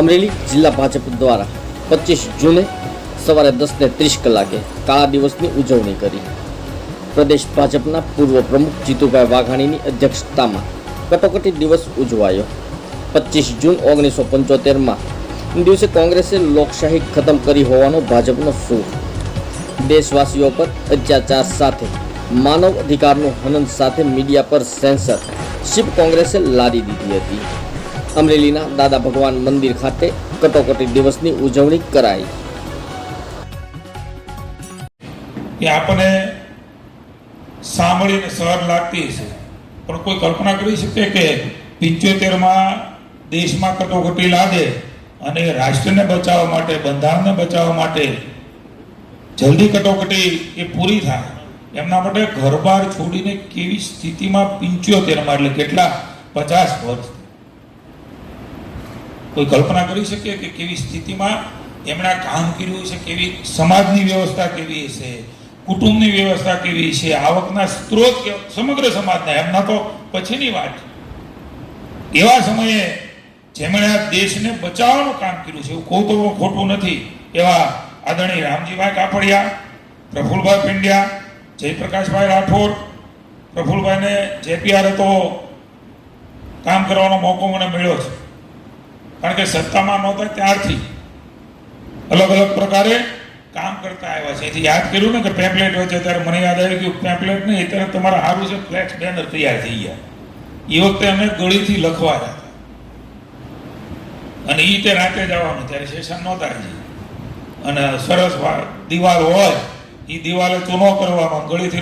અમરેલી જિલ્લા ભાજપ દ્વારા પચીસ જૂને સવારે દસ ને ત્રીસ કલાકે કાળા દિવસની ઉજવણી કરી. પ્રદેશ ભાજપના પૂર્વ પ્રમુખ જીતુભાઈ વાઘાણીની અધ્યક્ષતામાં કટોકટી દિવસ ઉજવાયો. પચીસ જૂન ઓગણીસો પંચોતેરમાં દિવસે કોંગ્રેસે લોકશાહી ખતમ કરી હોવાનો ભાજપનો સૂર. દેશવાસીઓ પર અત્યાચાર સાથે, માનવ અધિકારનું હનન સાથે મીડિયા પર સેન્સર શિપ કોંગ્રેસે લાદી દીધી હતી. અમરેલીના દાદા ભગવાન મંદિર ખાતે કટોકટી દિવસની ઉજવણી કરાઈ. એ આપણને સાંભળીને સહર લાગતી હશે. પણ કોઈ કલ્પના કરી શકે કે પિંચોતેરમાં દેશમાં કટોકટી લાદે અને રાષ્ટ્રને બચાવવા માટે, બંધારણને બચાવવા માટે જલ્દી કટોકટી એ પૂરી થાય. એમના માટે ઘરબાર છોડીને કેવી સ્થિતિમાં પિંચોતેરમાં એટલે કેટલા પચાસ વર્ષ કોઈ કલ્પના કરી શકીએ કે કેવી સ્થિતિમાં એમણે કામ કર્યું છે, કેવી સમાજની વ્યવસ્થા કેવી છે, કુટુંબની વ્યવસ્થા કેવી છે, આવકના સ્ત્રોત સમગ્ર સમાજના? એમના તો પછીની વાત એવા સમયે જેમણે આ દેશને બચાવવાનું કામ કર્યું છે, એવું કહું તો ખોટું નથી. એવા આદરણીય રામજીભાઈ કાપડિયા, પ્રફુલભાઈ પિંડિયા, જયપ્રકાશભાઈ રાઠોડ, પ્રફુલભાઈને જેપીઆર હતો, કામ કરવાનો મોકો મને મળ્યો છે. કારણ કે સત્તામાં નહોતા ત્યારથી. અલગ અલગ પ્રકારે કામ કરતા આવ્યા છે. એથી યાદ કર્યું ને કે પેમ્પલેટ છે, ત્યારે મને યાદ આવ્યું કે પેમ્પલેટ નહીં અત્યારે તમારા સારું છે ફ્લેક્સ બેનર તૈયાર થઈ ગયા. એ વખતે અમે ગળીથી લખવા હતા. અને એ તે રાતે જવાનું ત્યારે સેશન નહોતા હજી. અને સરસ દિવાલ હોય એ દિવાલે ચૂનો કરવાનો, ગળીથી